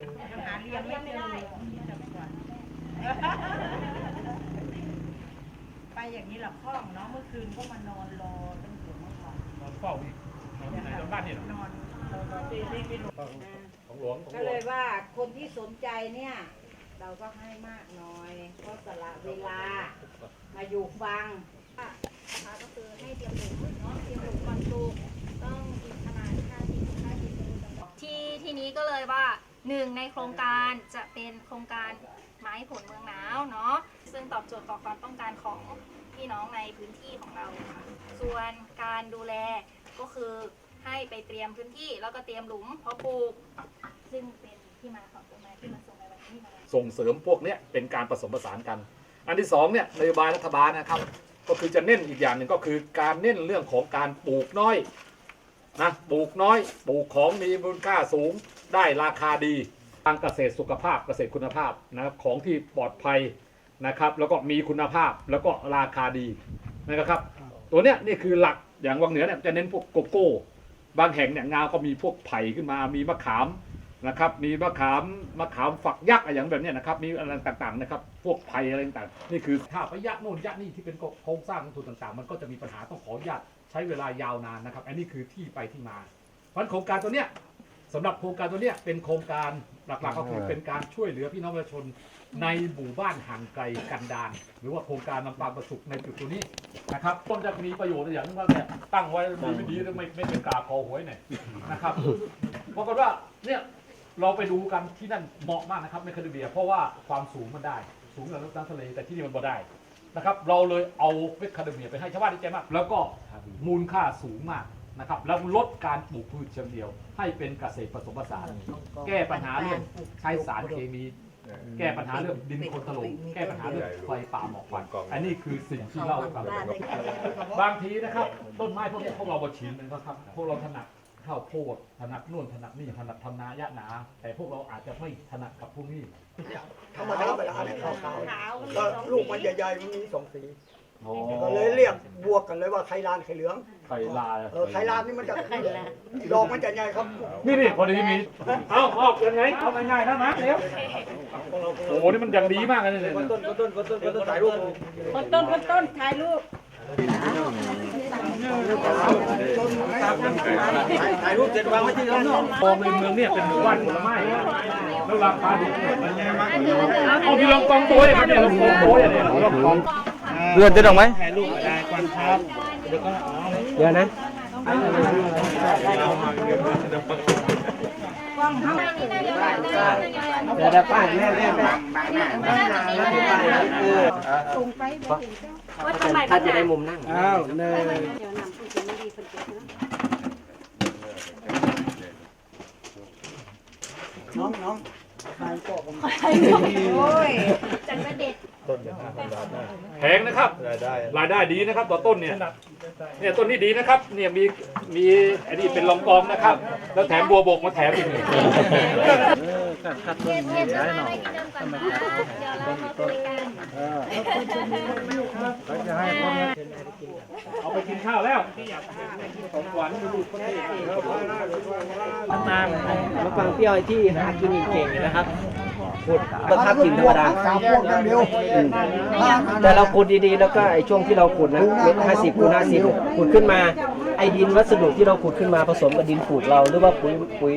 ยังหาเรียงไม่ได้ ไปอย่างนี้หลับห้องเนาะเมื่อคืนก็มานอนรอตั้งแต่เมื่อวานนอนเฝ้าอีกนอนที่ไหนนอนบ้านนี่เหรอนอนรอรอที่ที่ที่หลวงของหลวงของก็หลวเลงยว่าคนที่สนใจเนี่ย เราก็ให้มากหน้อยก็สละเวลามาอยู่ฟัง นะคะก็คือให้เตรียมหลุมเนาะเตรียมหลุมก่อนปลูกต้องมีขนาด5 10 5 10เซนที่ที่นี้ก็เลยว่า หนึ่งในโครงการจะเป็นโครงการไม้ผลเมืองหนาวเนาะซึ่งตอบโจทย์ต่อความต้องการของพี่น้องในพื้นที่ของเราค่ะส่วนการดูแลก็คือให้ไปเตรียมพื้นที่แล้วก็เตรียมหลุมเพาะปลูก ซึ่งเป็นที่มาของต้นไม้ที่มาส่งในวันนี้นะคะ ส่งเสริมพวกเนี้ยเป็นการผสมผสานกัน อันที่สองเนี่ยนโยบายรัฐบาลนะครับ ก็คือจะเน้นอีกอย่างหนึ่งก็คือการเน้นเรื่องของการปลูกน้อย นะปลูกน้อยปลูกของมีมูลค่าสูงได้ราคาดีทางเกษตรสุขภาพเกษตรคุณภาพนะครับของที่ปลอดภัยนะครับ แล้วก็มีคุณภาพแล้วก็ราคาดีนะครับ ตัวเนี้ยนี่คือหลักอย่างวังเหนือเนี่ยจะเน้นพวกโกโก้ บางแห่งเนี่ยงาก็มีพวกไผ่ขึ้นมามีมะขามนะครับ มีมะขามมะขามฝักยักษ์อะไรอย่างแบบเนี้ยนะครับ มีอะไรต่างๆนะครับ พวกไผ่อะไรต่างๆ นี่คือถ้าไปยักษ์โน่นยักษ์นี่ที่เป็นโครงสร้างของทุนต่างๆ มันก็จะมีปัญหาต้องขออนุญาต ใช้เวลายาวนานนะครับ อันนี้คือที่ไปที่มาเพราะฉะนั้นโครงการตัวเนี้ยสำหรับโครงการตัวเนี้ยเป็นโครงการหลักๆก็คือเป็นการช่วยเหลือพี่น้องประชาชนในหมู่บ้านห่างไกลกันดารหรือว่าโครงการลำปางประสุขในจุดตัวนี้นะครับต้นจะมีประโยชน์อย่างที่ว่าเนี่ยตั้งไว้ดีไม่ดีแล้วไม่ไม่เป็นกาคอหวยเนี่ยนะครับปรากฏว่าเนี่ยเราไปดูกันที่นั่นเหมาะมากนะครับในคาริเบียเพราะว่าความสูงมันได้ สูงกว่าน้ำทะเลแต่ที่นี่มันบ่ได้ นะครับ เราเลยเอาเวคคาเดเมียไปให้ชาวบ้านที่ใจมาก แล้วก็มูลค่าสูงมากนะครับ แล้วลดการปลูกพืชเชิงเดียว ให้เป็นเกษตรผสมผสาน แก้ปัญหาเรื่องใช้สารเคมี แก้ปัญหาเรื่องดินโคลนถล่มแก้ปัญหาเรื่องไฟป่าหมอกควันอันนี้คือสิ่งที่เราทำบางทีนะครับ ต้นไม้พวกนี้พวกเราบชินนะครับ พวกเราถนัด ข้าวโพดถนัดนู่นถนัดนี่ถนัดทำนายะหนา แต่พวกเราอาจจะไม่ถนัดกับพวกนี้ธรรมดาเวลาเนี่ยขาวขาวมันมีๆก็ลูกมันใหญ่ๆมันมีสองสีก็เลยเรียกบวกกันเลยว่าไทยลานไข่เหลืองไข่ลายเออไทยลานนี่มันจะดอกมันจะใหญ่ครับนี่นี่พอดีมีเอาเอายังไงเอาง่ายๆนะนะเร็วโอ้โหนี่มันอย่างดีมากเลยเนี่ยต้นต้นต้นต้นต้นต้นถ่ายรูปคนต้นคนต้นถ่ายรูป ถ่ายรูปเสร็จวางไว้ที่ร้านนอกมองในเมืองเนี่ยเป็นหมู่บ้านผลไม้แล้วราคาดีเอาพี่ลองกองตัวเลยครับเนี่ยลองกองตัวเลยเนี่ยลองกองเลื่อนจะดอกไหมถ่ายรูปได้ก่อนครับเดี๋ยวก็เอาเดี๋ยวนะเดี๋ยวเดี๋ยวป้ายแม่แม่แม่ว่าทำไมถ้าจะได้มุมนั่งอ้าวเนย น้องน้องถ่ายก็ผม โอ้ยจันทร์เด็ดแพงนะครับ รายได้รายได้ดีนะครับ ต่อต้นเนี่ย เนี่ยต้นนี้ดีนะครับ เนี่ยมีมีอันนี้เป็นรองกองนะครับ แล้วแถมบัวบกมาแถมอีกหนึ่งเออกัดคัดเทต้นศเทนี้ศจะได้หน่มาอยได้กินเดิมก่อนนะเดี๋ยวเราเข้าคุยกันเขาจะให้คนเอาไปกินข้าวแล้วของหวานดูดูคนที่นานมะปรางเปรี้ยวไอ้ที่หากินเก่งๆนะครับ ขุดบังคับกินธรรมดา สามพวกอย่างเดียวแต่เราขุดดีๆ แล้วก็ไอ้ช่วงที่เราขุดนะเม็ดห้าสิบคูณห้าสิบขุดขึ้นมา ไอ้ดินวัสดุที่เราขุดขึ้นมาผสมกับดินปลูกเราหรือว่าปุ๋ยปุ๋ย